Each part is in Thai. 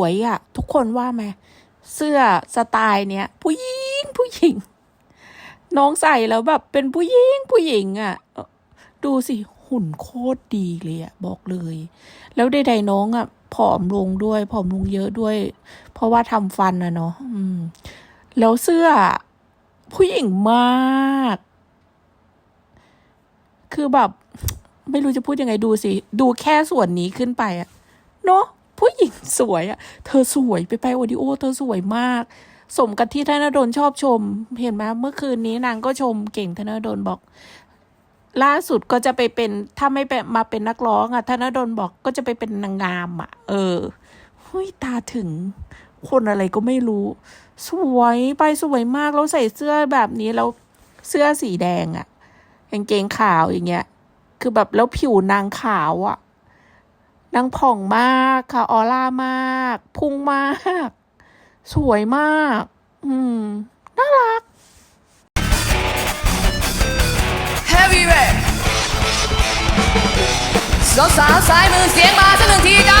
วยอะ่ะ ทุกคนว่าไหมเสื้อสไตล์เนี้ยผู้หญิงผู้หญิง น้องใส่แล้วแบบเป็นผู้หญิงผู้หญิงอะ่ะ ดูสิหุ่นโคตรดีเลยอะ่ะ บอกเลย แล้วใดๆน้องอะ่ะผอมลงด้วยผอมลงเยอะด้วย เพราะว่าทำฟันอะเนาะแล้วเสื้อผู้หญิงมาก คือแบบ ไม่รู้จะพูดยังไงดูสิ ดูแค่ส่วนนี้ขึ้นไปอะเนาะ ผู้หญิงสวยอะ่ะ เธอสวยไปไปโอดิโอ เธอสวยมาก สมกับที่ธนดลชอบชม เห็นไหมเมื่อคืนนี้นางก็ชมเก่งธนดลบอก ล่าสุดก็จะไปเป็นถ้าไม่ไปมาเป็นนักร้องอะ่ะธนดลบอกก็จะไปเป็นนางงามอะ่ะ เออห้ยตาถึง คนอะไรก็ไม่รู้ สวยไปสวยมากแล้วใส่เสื้อแบบนี้แล้วเสื้อสีแดงอะ่ะกางเกงขาวอย่างเงี้ย คือแบบแล้วผิวนางขาวอะ่ะ นางผ่องมากค่ะ ออร่ามาก พุ่งมาก สวยมาก อืม น่ารัก Heavy r a p สาวสาวสายมือเสียงมาสักหนึ่งทีจ้า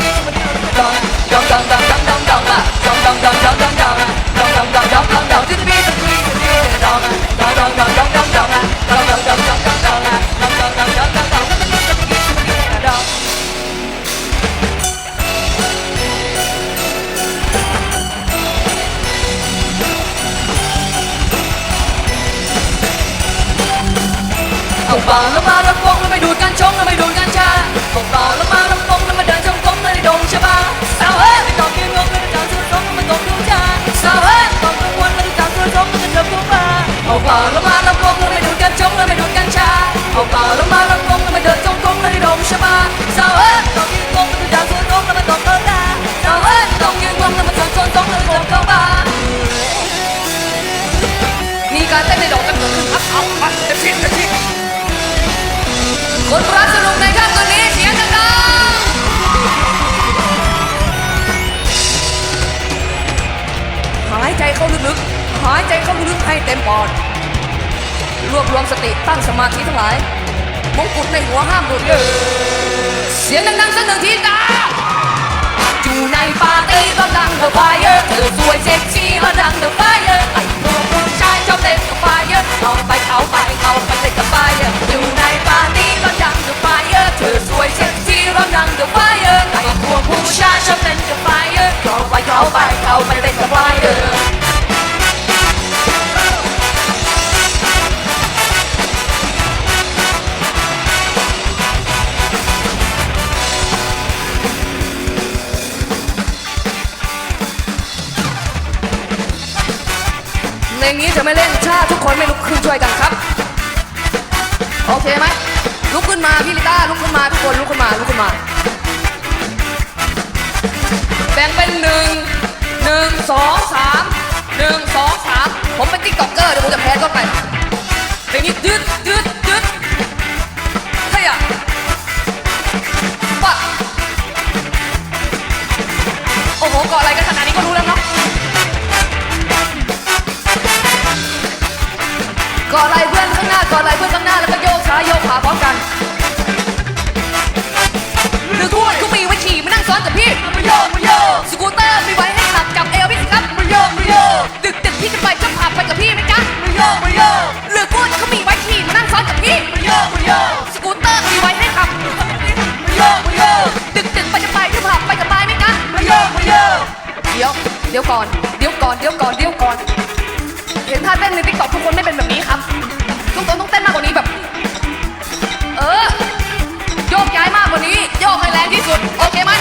마음 คนรักสนุกในค่ำคืนนี้เสียงดังๆหายใจเข้าลึกๆ หายใจเข้าลึกๆให้เต็มปอด รวบรวมสติตั้งสมาธิทั้งหลาย มงกุฎในหัวห้ามหลุดเลยเสียงดังๆสักหนึ่งทีจ้าอยู่ในปาร์ตี้ก็ดังเดอะไฟเออร์เธอสวยเซ็กซี่และดังเดอะไฟเออร์ ผู้ชายชอบเต้นกับไฟเออร์เขาไปเขาไปเอาไปเต้นกับไฟเออร์เพลงนี้จะไม่เล่นถ้าทุกคนไม่ลุกขึ้นช่วยกันครับ โอเคไหมลุกขึ้นมาพี่ลิต้าลุกขึ้นมาทุกคนลุกขึ้นมาลุกขึ้นมา แบ่งเป็นหนึ่งหนึ่งสองสามหนึ่งสองสามผมเป็นติ๊กต็อกเกอร์เดี๋ยวผมจะแพ้ก็ไปเพลงนี้ดืดดืดดืดเฮียปัดโอ้โหเกาะอะไรกัน เดี๋ยวก่อน เดี๋ยวก่อน เดี๋ยวก่อน เดี๋ยวก่อน เห็นท่าเต้นในติ๊กต็อกทุกคนไม่เป็นแบบนี้ครับ ทุกคนต้องเต้นมากกว่านี้แบบ เออ โยกย้ายมากกว่านี้ โยกให้แรงที่สุด โอเคไหม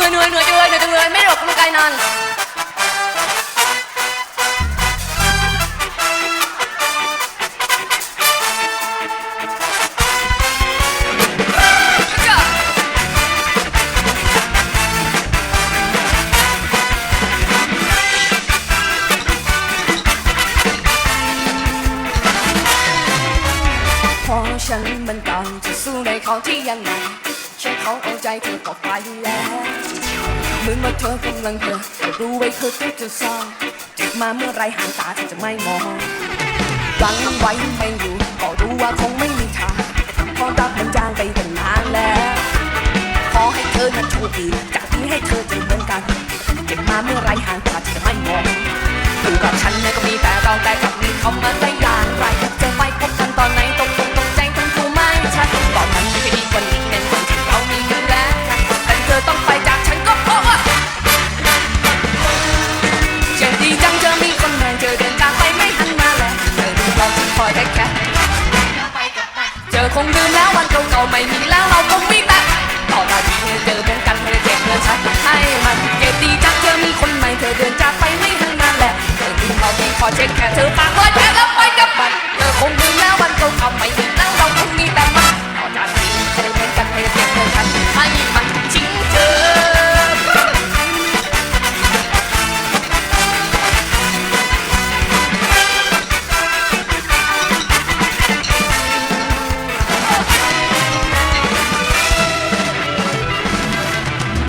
นื่อยเหนื่อยเหนื่อยจังเลยเหนื่อยจังเลยไม่ได้ออกกำลังกายนานจ้ะเพราะฉันมันต่างจะสู้ในของที่ยังไง ฉันเขาเอาใจเธอต่อไปแล้วเหมือนว่าเธอกำลังเดินแต่รู้ไว้เธอต้องจะซ่อนจ็บมาเมื่อไรหางตาเธอจะไม่มองหลังไว้ไม่อยู่ก็รู้ว่าคงไม่มีทางเพราะรักมันจางไปตั้งนานแล้วขอให้เธอนั้นโชคดีจากที่ให้เธอเจอเหมือนกันเก็บมาเมื่อไรหางตาเธอจะไม่มองอยู่กับฉันเนะก็มีแต่เราแต่กลับมีคำมาใส่ เช็คแคนเซิลปากเปิดแผล